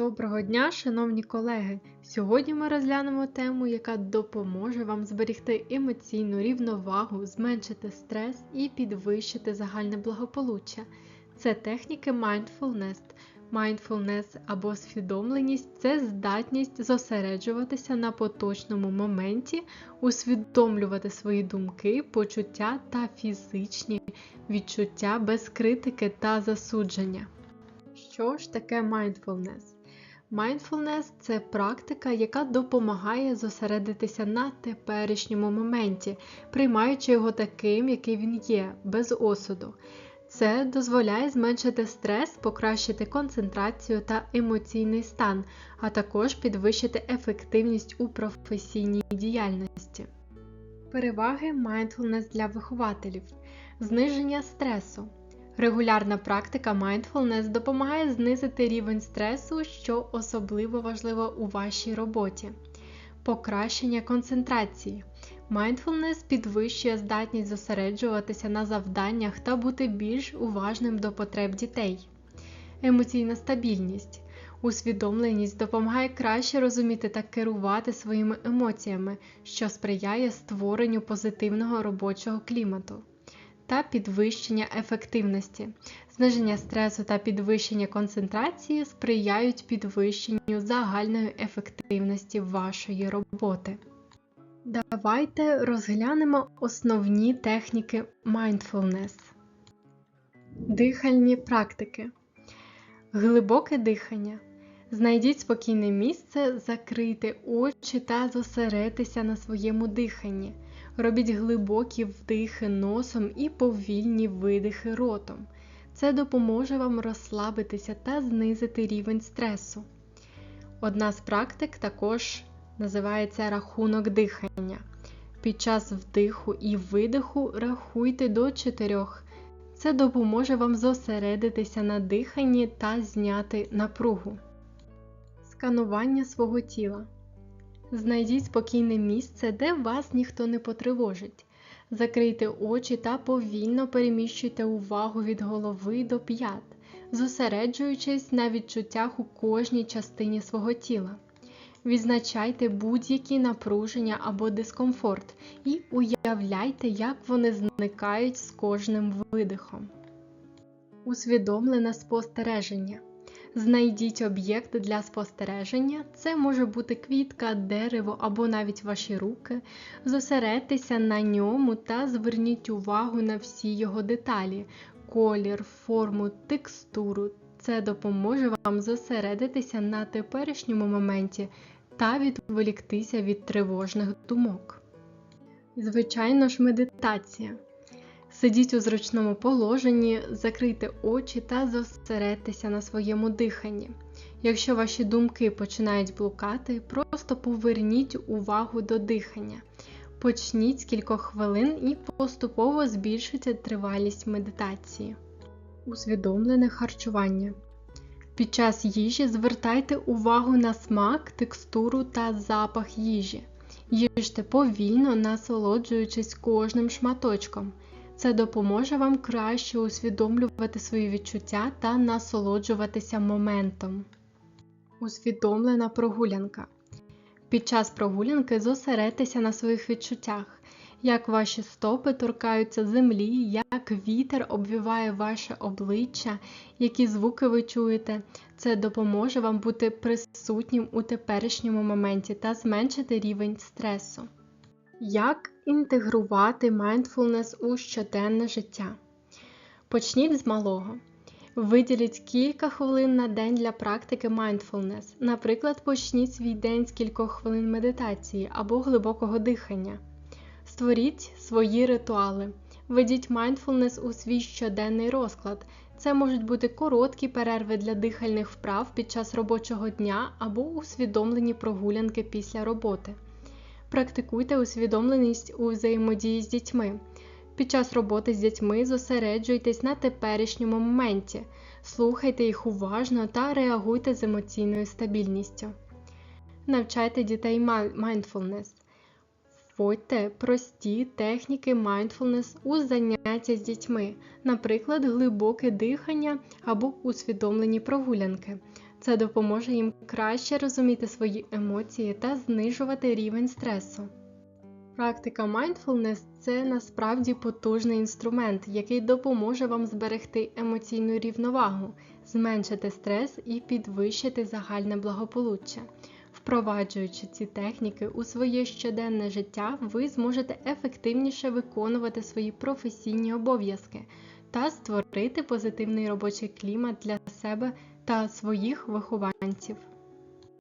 Доброго дня, шановні колеги! Сьогодні ми розглянемо тему, яка допоможе вам зберегти емоційну рівновагу, зменшити стрес і підвищити загальне благополуччя. Це техніки mindfulness. Mindfulness або свідомленість це здатність зосереджуватися на поточному моменті, усвідомлювати свої думки, почуття та фізичні відчуття без критики та засудження. Що ж таке mindfulness? Mindfulness – це практика, яка допомагає зосередитися на теперішньому моменті, приймаючи його таким, який він є, без осуду. Це дозволяє зменшити стрес, покращити концентрацію та емоційний стан, а також підвищити ефективність у професійній діяльності. Переваги mindfulness для вихователів, зниження стресу. Регулярна практика mindfulness допомагає знизити рівень стресу, що особливо важливо у вашій роботі. Покращення концентрації. Mindfulness підвищує здатність зосереджуватися на завданнях та бути більш уважним до потреб дітей. Емоційна стабільність. Усвідомленість допомагає краще розуміти та керувати своїми емоціями, що сприяє створенню позитивного робочого клімату та підвищення ефективності. Зниження стресу та підвищення концентрації сприяють підвищенню загальної ефективності вашої роботи. Давайте розглянемо основні техніки mindfulness. Дихальні практики. Глибоке дихання. Знайдіть спокійне місце, закрийте очі та зосередьтеся на своєму диханні. Робіть глибокі вдихи носом і повільні видихи ротом. Це допоможе вам розслабитися та знизити рівень стресу. Одна з практик також називається рахунок дихання. Під час вдиху і видиху рахуйте до 4. Це допоможе вам зосередитися на диханні та зняти напругу. Сканування свого тіла. Знайдіть спокійне місце, де вас ніхто не потривожить. Закрийте очі та повільно переміщуйте увагу від голови до п'ят, зосереджуючись на відчуттях у кожній частині свого тіла. Відзначайте будь-які напруження або дискомфорт і уявляйте, як вони зникають з кожним видихом. Усвідомлене спостереження. Знайдіть об'єкт для спостереження, це може бути квітка, дерево або навіть ваші руки. Зосередьтеся на ньому та зверніть увагу на всі його деталі, колір, форму, текстуру. Це допоможе вам зосередитися на теперішньому моменті та відволіктися від тривожних думок. Звичайно ж, медитація. Сидіть у зручному положенні, закрийте очі та зосередьтеся на своєму диханні. Якщо ваші думки починають блукати, просто поверніть увагу до дихання. Почніть з кількох хвилин і поступово збільшуйте тривалість медитації. Усвідомлене харчування. Під час їжі звертайте увагу на смак, текстуру та запах їжі. Їжте повільно, насолоджуючись кожним шматочком. Це допоможе вам краще усвідомлювати свої відчуття та насолоджуватися моментом. Усвідомлена прогулянка. Під час прогулянки зосередьтеся на своїх відчуттях, як ваші стопи торкаються землі, як вітер обвіває ваше обличчя, які звуки ви чуєте. Це допоможе вам бути присутнім у теперішньому моменті та зменшити рівень стресу. Як інтегрувати mindfulness у щоденне життя? Почніть з малого. Виділіть кілька хвилин на день для практики mindfulness. Наприклад, почніть свій день з кількох хвилин медитації або глибокого дихання. Створіть свої ритуали. Введіть mindfulness у свій щоденний розклад. Це можуть бути короткі перерви для дихальних вправ під час робочого дня або усвідомлені прогулянки після роботи. Практикуйте усвідомленість у взаємодії з дітьми. Під час роботи з дітьми зосереджуйтесь на теперішньому моменті, слухайте їх уважно та реагуйте з емоційною стабільністю. Навчайте дітей mindfulness. Вводьте прості техніки mindfulness у заняття з дітьми, наприклад, глибоке дихання або усвідомлені прогулянки. Це допоможе їм краще розуміти свої емоції та знижувати рівень стресу. Практика mindfulness – це насправді потужний інструмент, який допоможе вам зберегти емоційну рівновагу, зменшити стрес і підвищити загальне благополуччя. Впроваджуючи ці техніки у своє щоденне життя, ви зможете ефективніше виконувати свої професійні обов'язки та створити позитивний робочий клімат для себе та своїх вихованців.